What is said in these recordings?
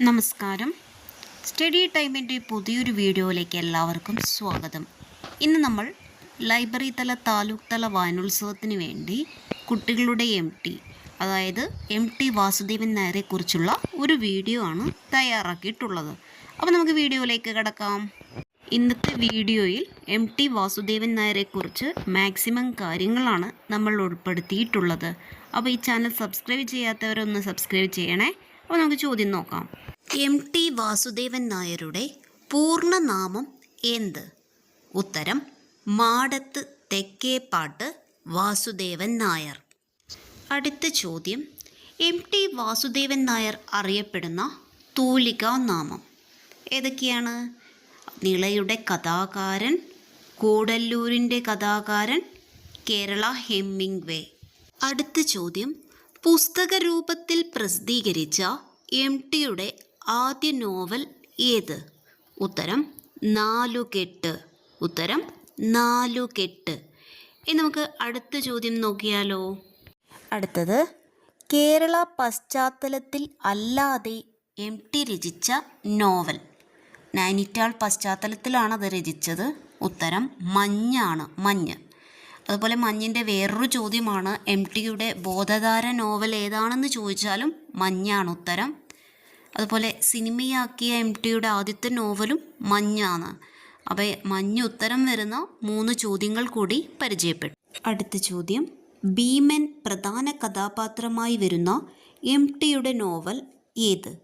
നമസ്കാരം. സ്റ്റഡി ടൈമിന്റെ പുതിയൊരു വീഡിയോയിലേക്ക് എല്ലാവർക്കും സ്വാഗതം. ഇന്ന് നമ്മൾ ലൈബ്രറി തല താലൂക്ക് തല വായനോത്സവത്തിന് വേണ്ടി കുട്ടികളുടെ എം ടി അതായത് എം ടി വാസുദേവൻ നായരെക്കുറിച്ചുള്ള ഒരു വീഡിയോ ആണ് തയ്യാറാക്കിയിട്ടുള്ളത്. അപ്പോൾ നമുക്ക് വീഡിയോയിലേക്ക് കിടക്കാം. ഇന്നത്തെ വീഡിയോയിൽ എം ടി വാസുദേവൻ നായരെക്കുറിച്ച് മാക്സിമം കാര്യങ്ങളാണ് നമ്മൾ ഉൾപ്പെടുത്തിയിട്ടുള്ളത്. അപ്പോൾ ഈ ചാനൽ സബ്സ്ക്രൈബ് ചെയ്യാത്തവരൊന്ന് സബ്സ്ക്രൈബ് ചെയ്യണേ. അപ്പോൾ നമുക്ക് ചോദ്യം നോക്കാം. എം ടി വാസുദേവൻ നായരുടെ പൂർണനാമം എന്ത്? ഉത്തരം മാടത്ത് തെക്കേപ്പാട്ട് വാസുദേവൻ നായർ. അടുത്ത ചോദ്യം എം ടി വാസുദേവൻ നായർ അറിയപ്പെടുന്ന തൂലികാ നാമം ഏതൊക്കെയാണ്? നിളയുടെ കഥാകാരൻ കൂടല്ലൂരിന്റെ കഥാകാരൻ കേരള ഹെമ്മിംഗ്വേ അടുത്ത ചോദ്യം പുസ്തക രൂപത്തിൽ പ്രസിദ്ധീകരിച്ച എം ടിയുടെ ആദ്യ നോവൽ ഏത്? ഉത്തരം നാലുകെട്ട്. ഉത്തരം നാലുകെട്ട്. ഇനി നമുക്ക് അടുത്ത ചോദ്യം നോക്കിയാലോ? അടുത്തത് കേരള പശ്ചാത്തലത്തിൽ അല്ലാതെ എം ടി രചിച്ച നോവൽ. നൈനിറ്റാൾ പശ്ചാത്തലത്തിലാണ് അത് രചിച്ചത്. ഉത്തരം മഞ്ഞാണ് മഞ്ഞ്. അതുപോലെ മഞ്ഞിന്റെ വേറൊരു ചോദ്യമാണ് എം ടിയുടെ ബോധധാര നോവൽ ഏതാണെന്ന് ചോദിച്ചാലും മഞ്ഞാണ് ഉത്തരം. അതുപോലെ സിനിമയാക്കിയ എം ടിയുടെ ആദ്യത്തെ നോവലും മഞ്ഞാണ്. അപ്പോൾ മഞ്ഞ് ഉത്തരം വരുന്ന മൂന്ന് ചോദ്യങ്ങൾ കൂടി പരിചയപ്പെട്ടു. അടുത്ത ചോദ്യം ഭീമൻ പ്രധാന കഥാപാത്രമായി വരുന്ന എം ടിയുടെ നോവൽ ഏത്?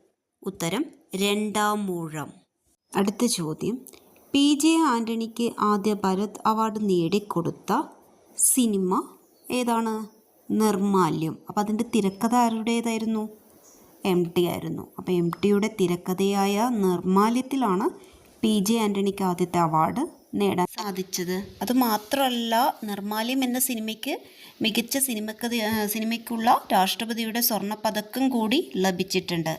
ഉത്തരം രണ്ടാം മൂഴം. അടുത്ത ചോദ്യം പി ജെ ആന്റണിക്ക് ആദ്യ ഭരത് അവാർഡ് നേടിക്കൊടുത്ത സിനിമ ഏതാണ്? നിർമാല്യം. അപ്പോൾ അതിന്റെ തിരക്കഥ ആരുടേതായിരുന്നു? എം ടി ആയിരുന്നു. അപ്പോൾ എം ടിയുടെ തിരക്കഥയായ നിർമാല്യത്തിലാണ് പി ജെ ആന്റണിക്ക് ആദ്യത്തെ അവാർഡ് നേടാൻ സാധിച്ചത്. അതുമാത്രമല്ല നിർമാല്യം എന്ന സിനിമയ്ക്ക് മികച്ച സിനിമക്കഥ സിനിമയ്ക്കുള്ള രാഷ്ട്രപതിയുടെ സ്വർണ പതക്കം കൂടി ലഭിച്ചിട്ടുണ്ട്.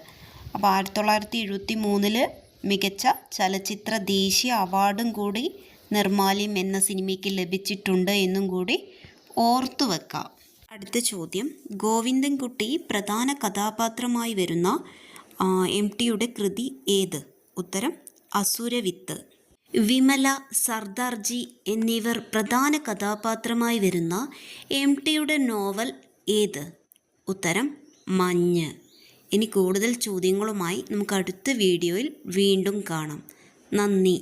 അപ്പോൾ ആയിരത്തി തൊള്ളായിരത്തി എഴുപത്തി മൂന്നിൽ മികച്ച ചലച്ചിത്ര ദേശീയ അവാർഡും കൂടി നിർമാല്യം എന്ന സിനിമയ്ക്ക് ലഭിച്ചിട്ടുണ്ട് എന്നും കൂടി ഓർത്തു വെക്കാം അടുത്ത ചോദ്യം. ഗോവിന്ദൻകുട്ടി പ്രധാന കഥാപാത്രമായി വരുന്ന എം ടിയുടെ കൃതി ഏത്? ഉത്തരം അസുരവിത്ത്. വിമല സർദാർജി എന്നിവർ പ്രധാന കഥാപാത്രമായി വരുന്ന എം ടിയുടെ നോവൽ ഏത്? ഉത്തരം മഞ്ഞ്. ഇനി കൂടുതൽ ചോദ്യങ്ങളുമായി നമുക്ക് അടുത്ത വീഡിയോയിൽ വീണ്ടും കാണാം. നന്ദി.